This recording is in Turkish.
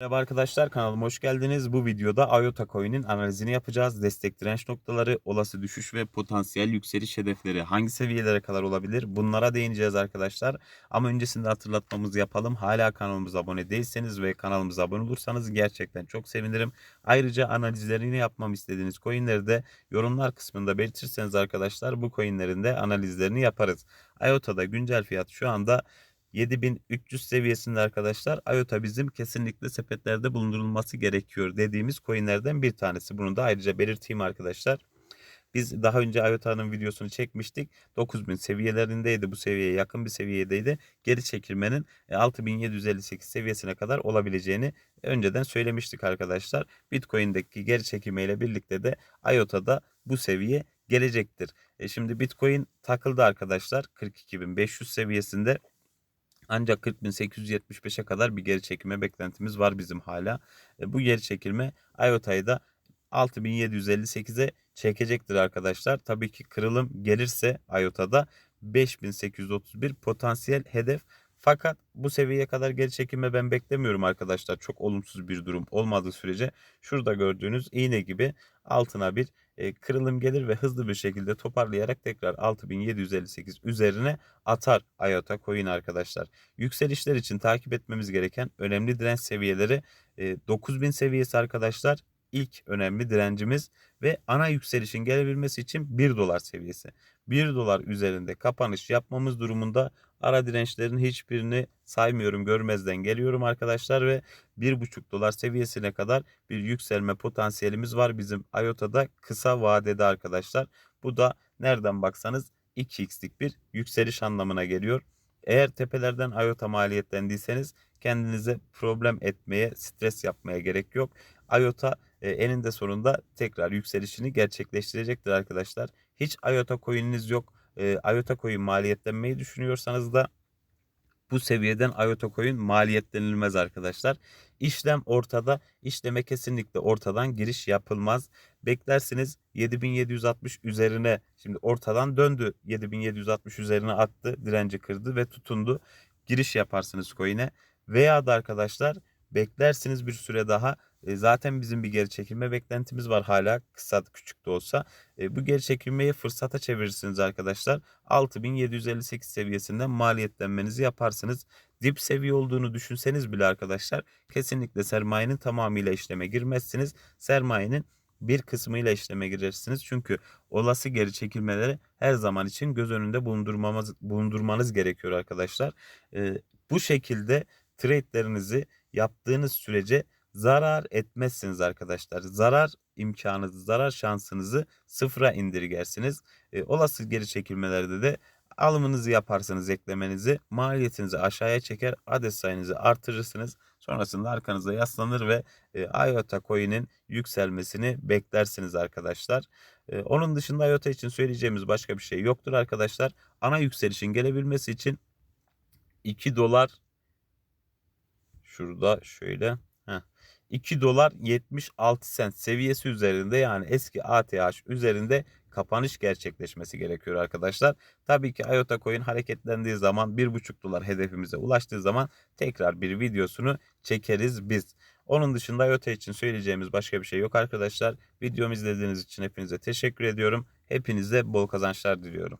Merhaba arkadaşlar kanalıma hoş geldiniz. Bu videoda IOTA coin'in analizini yapacağız. Destek direnç noktaları, olası düşüş ve potansiyel yükseliş hedefleri hangi seviyelere kadar olabilir? Bunlara değineceğiz arkadaşlar. Ama öncesinde hatırlatmamızı yapalım. Hala kanalımıza abone değilseniz ve kanalımıza abone olursanız gerçekten çok sevinirim. Ayrıca analizlerini yapmam istediğiniz coin'leri de yorumlar kısmında belirtirseniz arkadaşlar bu coin'lerin de analizlerini yaparız. IOTA'da güncel fiyat şu anda 7300 seviyesinde arkadaşlar IOTA bizim kesinlikle sepetlerde bulundurulması gerekiyor dediğimiz coinlerden bir tanesi. Bunu da ayrıca belirteyim arkadaşlar. Biz daha önce IOTA'nın videosunu çekmiştik. 9000 seviyelerindeydi bu seviyeye yakın bir seviyedeydi. Geri çekilmenin 6758 seviyesine kadar olabileceğini önceden söylemiştik arkadaşlar. Bitcoin'deki geri çekilme ile birlikte de IOTA'da bu seviye gelecektir. E şimdi Bitcoin takıldı arkadaşlar 42.500 seviyesinde. Ancak 40.875'e kadar bir geri çekilme beklentimiz var bizim hala. E, bu geri çekilme IOTA'yı da 6758'e çekecektir arkadaşlar. Tabii ki kırılım gelirse IOTA'da 5831 potansiyel hedef. Fakat bu seviyeye kadar geri çekilme ben beklemiyorum arkadaşlar. Çok olumsuz bir durum olmadığı sürece şurada gördüğünüz iğne gibi altına bir kırılım gelir ve hızlı bir şekilde toparlayarak tekrar 6758 üzerine atar IOTA coin arkadaşlar. Yükselişler için takip etmemiz gereken önemli direnç seviyeleri e, 9000 seviyesi arkadaşlar ilk önemli direncimiz ve ana yükselişin gelebilmesi için 1 dolar seviyesi. 1 dolar üzerinde kapanış yapmamız durumunda ara dirençlerin hiçbirini saymıyorum görmezden geliyorum arkadaşlar ve 1,5 dolar seviyesine kadar bir yükselme potansiyelimiz var bizim IOTA'da kısa vadede arkadaşlar. Bu da nereden baksanız 2x'lik bir yükseliş anlamına geliyor. Eğer tepelerden IOTA maliyetlendiyseniz kendinize problem etmeye, stres yapmaya gerek yok. IOTA e, eninde sonunda tekrar yükselişini gerçekleştirecektir arkadaşlar. Hiç IOTA coin'iniz yok. E, IOTA coin maliyetlenmeyi düşünüyorsanız da bu seviyeden IOTA coin maliyetlenilmez arkadaşlar. İşlem ortada. İşleme kesinlikle ortadan giriş yapılmaz. Beklersiniz 7760 üzerine şimdi ortadan döndü 7760 üzerine attı direnci kırdı ve tutundu. Giriş yaparsınız coin'e veya da arkadaşlar beklersiniz bir süre daha zaten bizim bir geri çekilme beklentimiz var hala kısa küçük de olsa. Bu geri çekilmeyi fırsata çevirirsiniz arkadaşlar. 6758 seviyesinden maliyetlenmenizi yaparsınız. Dip seviye olduğunu düşünseniz bile arkadaşlar kesinlikle sermayenin tamamıyla işleme girmezsiniz. Sermayenin bir kısmıyla işleme girersiniz. Çünkü olası geri çekilmeleri her zaman için göz önünde bulundurmamız, bulundurmanız gerekiyor arkadaşlar. E, bu şekilde trade'lerinizi yaptığınız sürece zarar etmezsiniz arkadaşlar. Zarar imkanınızı, zarar şansınızı sıfıra indirgersiniz. E, olası geri çekilmelerde de alımınızı yaparsanız eklemenizi maliyetinizi aşağıya çeker adet sayınızı artırırsınız. Sonrasında arkanıza yaslanır ve e, IOTA coin'in yükselmesini beklersiniz arkadaşlar. E, onun dışında IOTA için söyleyeceğimiz başka bir şey yoktur arkadaşlar. Ana yükselişin gelebilmesi için 2 dolar şurada şöyle 2 dolar 76 sent seviyesi üzerinde yani eski ATH üzerinde kapanış gerçekleşmesi gerekiyor arkadaşlar. Tabii ki IOTA coin hareketlendiği zaman 1,5 dolar hedefimize ulaştığı zaman tekrar bir videosunu çekeriz biz. Onun dışında IOTA için söyleyeceğimiz başka bir şey yok arkadaşlar. Videomu izlediğiniz için hepinize teşekkür ediyorum. Hepinize bol kazançlar diliyorum.